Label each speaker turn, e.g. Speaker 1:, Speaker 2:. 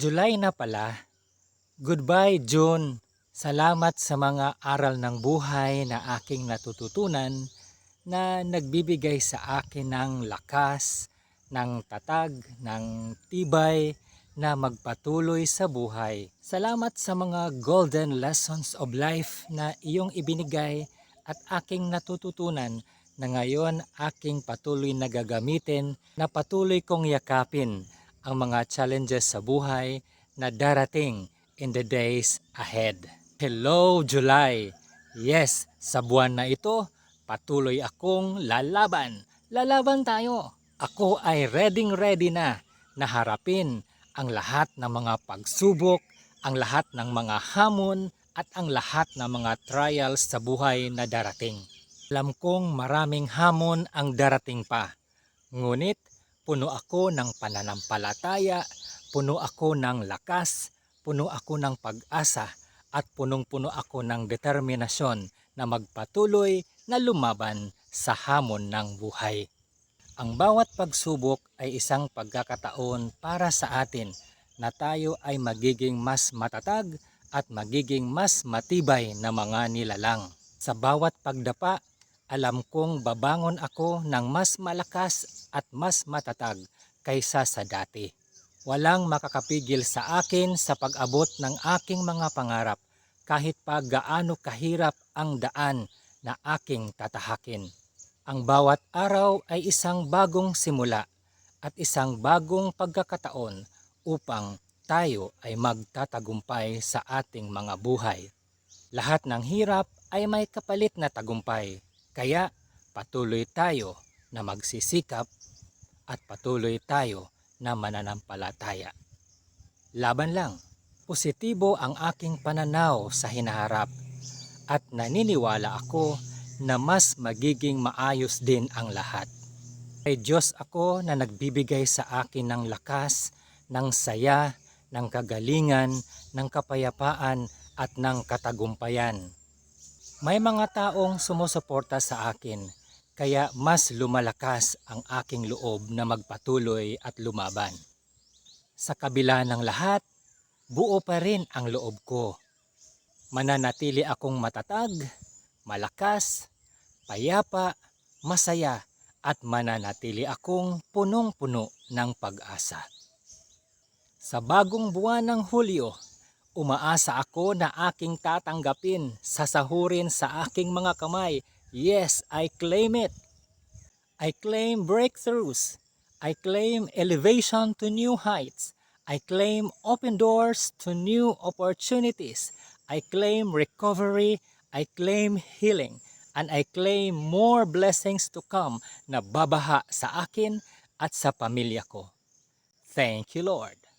Speaker 1: July na pala. Goodbye June. Salamat sa mga aral ng buhay na aking natututunan na nagbibigay sa akin ng lakas, ng tatag, ng tibay na magpatuloy sa buhay. Salamat sa mga golden lessons of life na iyong ibinigay at aking natututunan na ngayon aking patuloy na gagamitin na patuloy kong yakapin ang mga challenges sa buhay na darating in the days ahead. Hello July! Yes, sa buwan na ito, patuloy akong lalaban. Lalaban tayo. Ako ay ready ready na na harapin ang lahat ng mga pagsubok, ang lahat ng mga hamon at ang lahat ng mga trials sa buhay na darating. Alam kong maraming hamon ang darating pa. Ngunit puno ako ng pananampalataya, puno ako ng lakas, puno ako ng pag-asa at punong-puno ako ng determinasyon na magpatuloy na lumaban sa hamon ng buhay. Ang bawat pagsubok ay isang pagkakataon para sa atin na tayo ay magiging mas matatag at magiging mas matibay na mga nilalang. Sa bawat pagdapa, alam kong babangon ako ng mas malakas at mas matatag kaysa sa dati. Walang makakapigil sa akin sa pag-abot ng aking mga pangarap kahit pa gaano kahirap ang daan na aking tatahakin. Ang bawat araw ay isang bagong simula at isang bagong pagkakataon upang tayo ay magtatagumpay sa ating mga buhay. Lahat ng hirap ay may kapalit na tagumpay. Kaya patuloy tayo na magsisikap at patuloy tayo na mananampalataya. Laban lang. Positibo ang aking pananaw sa hinaharap at naniniwala ako na mas magiging maayos din ang lahat. Kay Diyos ako na nagbibigay sa akin ng lakas, ng saya, ng kagalingan, ng kapayapaan at ng katagumpayan. May mga taong sumusuporta sa akin kaya mas lumalakas ang aking loob na magpatuloy at lumaban. Sa kabila ng lahat, buo pa rin ang loob ko. Mananatili akong matatag, malakas, payapa, masaya at mananatili akong punong-puno ng pag-asa. Sa bagong buwan ng Hulyo, umaasa ako na aking tatanggapin, sasahurin sa aking mga kamay. Yes, I claim it. I claim breakthroughs. I claim elevation to new heights. I claim open doors to new opportunities. I claim recovery. I claim healing. And I claim more blessings to come na babaha sa akin at sa pamilya ko. Thank you, Lord.